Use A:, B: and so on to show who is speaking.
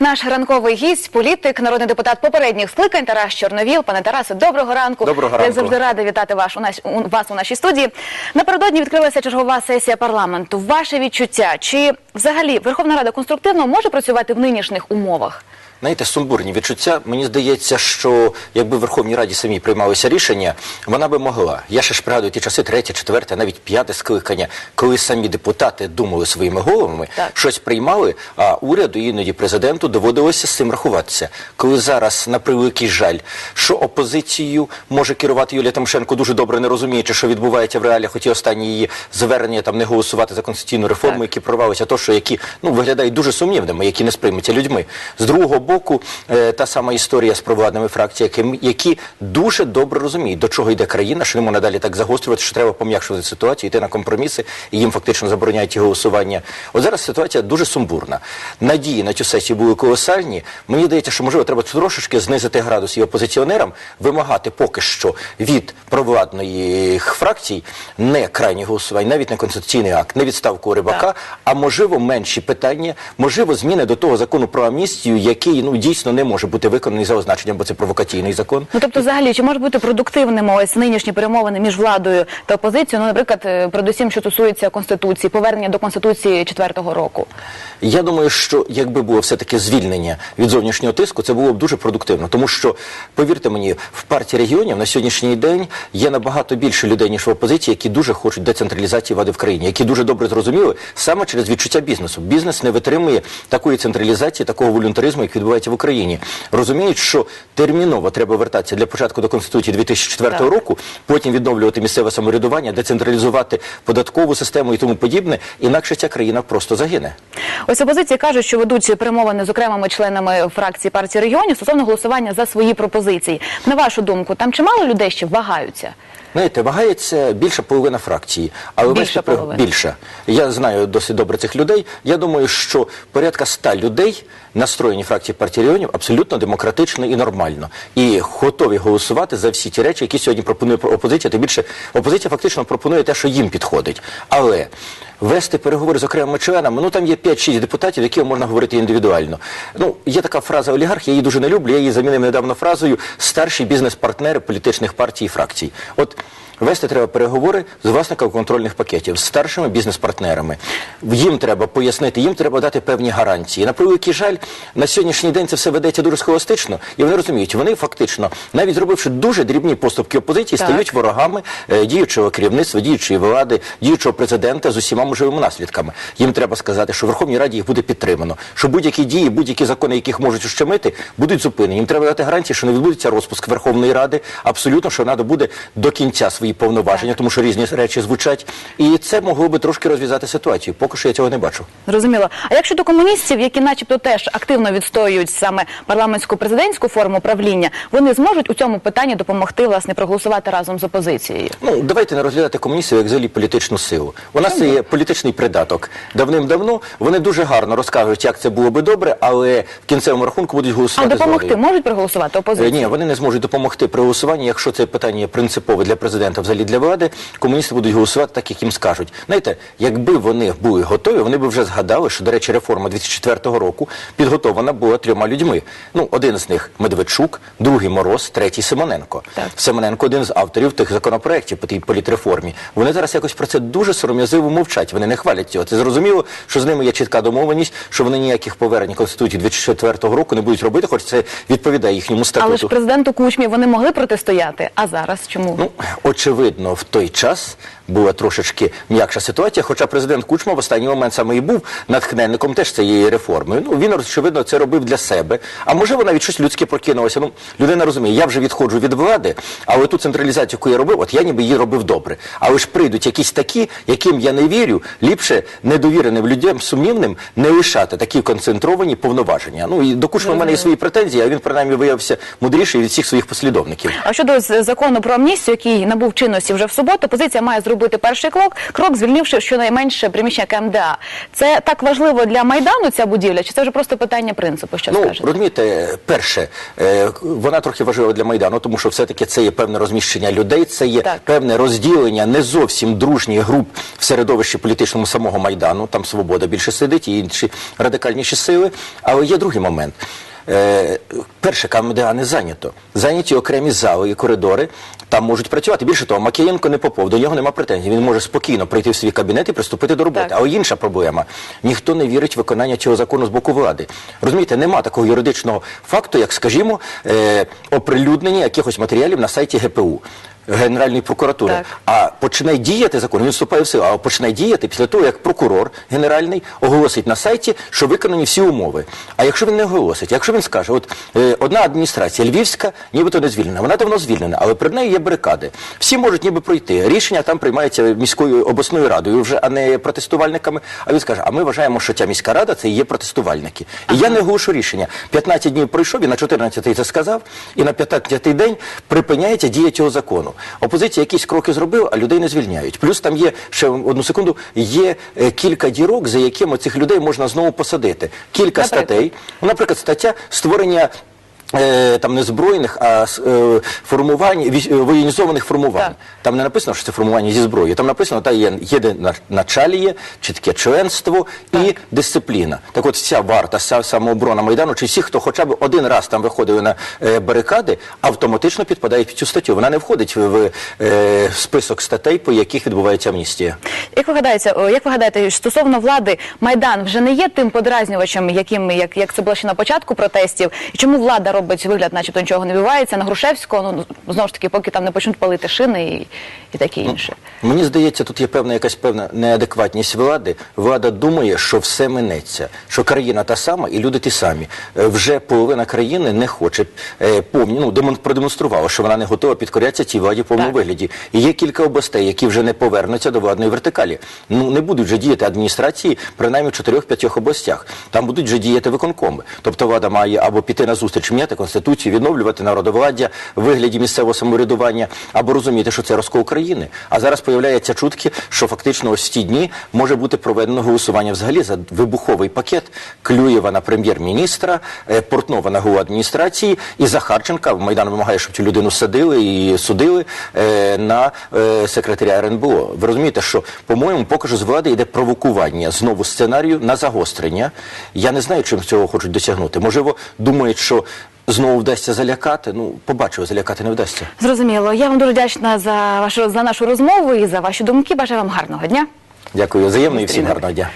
A: Наш ранковий гість, політик, народний депутат попередніх скликань Тарас Чорновіл. Пане Тарасе, доброго ранку.
B: Доброго
A: Я завжди рада вітати вас у, нас, у вас у нашій студії. Напередодні відкрилася чергова сесія парламенту. Ваше відчуття, чи взагалі Верховна Рада конструктивно може працювати в нинішніх умовах?
B: Знаєте, сумбурні відчуття. Мені здається, що якби в Верховній Раді самі приймалися рішення, вона би могла. Я ще ж пригадую ті часи, третє, четверте, навіть п'яте скликання, коли самі депутати думали своїми головами,
A: Так.
B: щось приймали, а уряду іноді президенту доводилося з цим рахуватися. Коли зараз, на превеликий жаль, що опозицією може керувати Юлія Тимошенко, дуже добре не розуміючи, що відбувається в реаліях, хоч і останні її звернення там не голосувати за конституційну реформу,
A: Так.
B: які прорвалися, то що які ну виглядають дуже сумнівними, які не сприймуться людьми. З другого боку, е, та сама історія з провладними фракціями, які дуже добре розуміють, до чого йде країна, що не можна далі так загострювати, що треба пом'якшувати ситуацію, йти на компроміси, і їм фактично забороняють ті голосування. От зараз ситуація дуже сумбурна. Надії на цю сесію були колосальні. Мені здається, що можливо треба трошечки знизити градус і опозиціонерам, вимагати поки що від провладної фракцій не крайні голосування, навіть не конституційний акт, не відставку рибака,
A: Так.
B: а можливо менші питання, можливо, зміни до того закону про амністію, який ну дійсно не може бути виконаний за означенням, бо це провокаційний закон.
A: Ну тобто, взагалі, чи може бути продуктивними ось нинішні перемовини між владою та опозицією? Ну, наприклад, е, передусім, що стосується конституції, повернення до конституції четвертого року.
B: Я думаю, що якби було все-таки звільнення від зовнішнього тиску, це було б дуже продуктивно. Тому що, повірте мені, в партії регіонів на сьогоднішній день є набагато більше людей, ніж в опозиції, які дуже хочуть децентралізації влади в країні, які дуже добре зрозуміли саме через відчуття бізнесу. Бізнес не витримує такої централізації, такого волюнтаризму, як відбувається в Україні. Розуміють, що терміново треба вертатися для початку до Конституції 2004
A: Так.
B: року, потім відновлювати місцеве самоврядування, децентралізувати податкову систему і тому подібне. Інакше ця країна просто загине.
A: Ось опозиції кажуть, що ведуть перемовини з окремими членами фракції партії регіонів стосовно голосування за свої пропозиції. На вашу думку, там чимало людей ще вагаються?
B: Знаєте, вагається більша половина фракції, але
A: Більша половина.
B: більша. Я знаю досить добре цих людей. Я думаю, що порядка ста людей настроєні фракції партії регіонів абсолютно демократично і нормально, і готові голосувати за всі ті речі, які сьогодні пропонує опозиція. Тим більше опозиція фактично пропонує те, що їм підходить. Але вести переговори з окремими членами, ну там є 5-6 депутатів, які можна говорити індивідуально. Ну є така фраза олігарх, я її дуже не люблю. Я її замінив недавно фразою старші бізнес-партнери політичних партій і фракцій. От Вести треба переговори з власниками контрольних пакетів, з старшими бізнес-партнерами. Їм треба пояснити, їм треба дати певні гарантії. На превеликий жаль, на сьогоднішній день це все ведеться дуже схоластично, і вони розуміють, вони фактично, навіть зробивши дуже дрібні поступки опозиції,
A: Так.
B: стають ворогами е, діючого керівництва, діючої влади, діючого президента з усіма можливими наслідками. Їм треба сказати, що в Верховній Раді їх буде підтримано, що будь-які дії, будь-які закони, яких можуть ущемити, будуть зупинені. Їм треба дати гарантії, що не відбудеться розпуск Верховної Ради. Абсолютно, що Рада буде до кінця свої повноваження, тому що різні речі звучать. І це могло би трошки розв'язати ситуацію. Поки що я цього не бачу.
A: Зрозуміло. А як щодо комуністів, які начебто теж активно відстоюють саме парламентську президентську форму правління, вони зможуть у цьому питанні допомогти власне проголосувати разом з опозицією?
B: Ну, давайте не розглядати комуністів як взагалі політичну силу. У нас це є політичний придаток. Давним-давно вони дуже гарно розкажуть, як це було би добре, але в кінцевому рахунку будуть голосувати з
A: допомогти
B: владою.
A: можуть проголосувати
B: Е,
A: опозицію?
B: Ні, вони не зможуть допомогти при голосуванні, якщо це питання принципове для президента, взагалі для влади. Комуністи будуть голосувати так, як їм скажуть. Знаєте, якби вони були готові, вони б вже згадали, що, до речі, реформа 2004 року підготовлена була трьома людьми. Ну, один з них Медведчук, другий Мороз, третій Симоненко.
A: Так.
B: Семененко один з авторів тих законопроєктів по тій політреформі. Вони зараз якось про це дуже сором'язливо мовчать. Вони не хвалять цього. Це зрозуміло, що з ними є чітка домовленість, що вони ніяких повернень Конституції 2004 року не будуть робити, хоч це відповідає їхньому статуту.
A: Але ж президенту Кучмі вони могли протистояти. А зараз чому?
B: Ну, очевидно, в той час була трошечки м'якша ситуація, хоча президент Кучма в останній момент саме і був натхненником теж цієї реформи. Ну, він, очевидно, це робив для себе. А можливо, навіть щось людське прокинулося. Ну, людина розуміє, я вже відходжу від влади, але ту централізацію, яку я робив, от я ніби її робив добре. Але ж прийдуть якісь такі, яким я не вірю, ліпше недовіреним людям, сумнівним, не лишати такі концентровані повноваження. Ну, і до Кучма в мене є свої претензії, а він, принаймні, виявився мудріший від всіх своїх послідовників.
A: А щодо закону про амністію, який набув чинності вже в суботу. Позиція має зробити перший крок, крок звільнивши щонайменше приміщення КМДА. Це так важливо для майдану ця будівля, чи це вже просто питання принципу? Що
B: Ну,
A: скажете?
B: розумієте, перше, е, вона трохи важлива для Майдану, тому що все-таки це є певне розміщення людей, це є
A: Так.
B: певне розділення не зовсім дружніх груп в середовищі політичному самого Майдану, там свобода більше сидить і інші радикальніші сили. Але є другий момент. Е, перше, КМДА не зайнято. Зайняті окремі зали і коридори, там можуть працювати. Більше того, Макієнко не попов, до нього нема претензій. Він може спокійно прийти в свій кабінет і приступити до роботи.
A: Так.
B: Але інша проблема. Ніхто не вірить в виконання цього закону з боку влади. Розумієте, нема такого юридичного факту, як, скажімо, е, оприлюднення якихось матеріалів на сайті ГПУ. Генеральної прокуратури,
A: Так.
B: а починає діяти закон, він вступає в силу, а починає діяти після того, як прокурор генеральний оголосить на сайті, що виконані всі умови. А якщо він не оголосить, якщо він скаже, от е, одна адміністрація Львівська, нібито не звільнена, вона давно звільнена, але перед нею є барикади. Всі можуть ніби пройти. Рішення там приймається міською обласною радою, вже а не протестувальниками. А він скаже: а ми вважаємо, що ця міська рада це і є протестувальники. І я не оголошу рішення. 15 днів пройшов, і на 14-й це сказав, і на 15-й день припиняється дія цього закону. Опозиція якісь кроки зробила, а людей не звільняють. Плюс там є ще одну секунду, є е, кілька дірок, за якими цих людей можна знову посадити. Кілька
A: Наприклад?
B: статей. Ну, наприклад, стаття створення. Е, Там не збройних, а е, формувань е, воєнізованих формувань.
A: Так.
B: Там не написано, що це формування зі зброєю. Там написано, та є єдиначаліє, чітке членство і дисципліна. Так от вся варта, вся самооборона Майдану, чи всі, хто хоча б один раз там виходили на барикади, автоматично підпадають під цю статтю. Вона не входить в, список статей, по яких відбувається амністія.
A: Як ви гадаєте, як ви гадаєте, стосовно влади, майдан вже не є тим подразнювачем, яким як, як це було ще на початку протестів, і чому влада робить вигляд, начебто нічого не відбувається на Грушевського? Ну знову ж таки, поки там не почнуть палити шини і, і таке інше.
B: Мені здається, тут є певна якась певна неадекватність влади. Влада думає, що все минеться, що країна та сама і люди ті самі. Е, Вже половина країни не хоче е, повні, ну демон продемонструвала, що вона не готова підкорятися цій владі в повному
A: Так.
B: вигляді. І є кілька областей, які вже не повернуться до владної вертикалі. Ну не будуть вже діяти адміністрації, принаймні в чотирьох-п'ятьох областях. Там будуть вже діяти виконкоми. Тобто влада має або піти на зустріч, міняти конституцію, відновлювати народовладдя в вигляді місцевого самоврядування, або розуміти, що це розкол країни. А зараз появляються чутки, що фактично ось ті дні може бути проведено голосування взагалі за вибуховий пакет Клюєва на прем'єр-міністра, е, Портнова на голову адміністрації і Захарченка. Майдан вимагає, щоб цю людину садили і судили е, на е, секретаря РНБО. Ви розумієте, що по-моєму, поки що з влади йде провокування знову сценарію на загострення. Я не знаю, чим цього хочуть досягнути. Можливо, думають, що знову вдасться залякати. Ну, побачив, залякати не вдасться.
A: Зрозуміло. Я вам дуже вдячна за вашу за нашу розмову і за ваші думки. Бажаю вам гарного дня.
B: Дякую взаємно і всім гарного дня.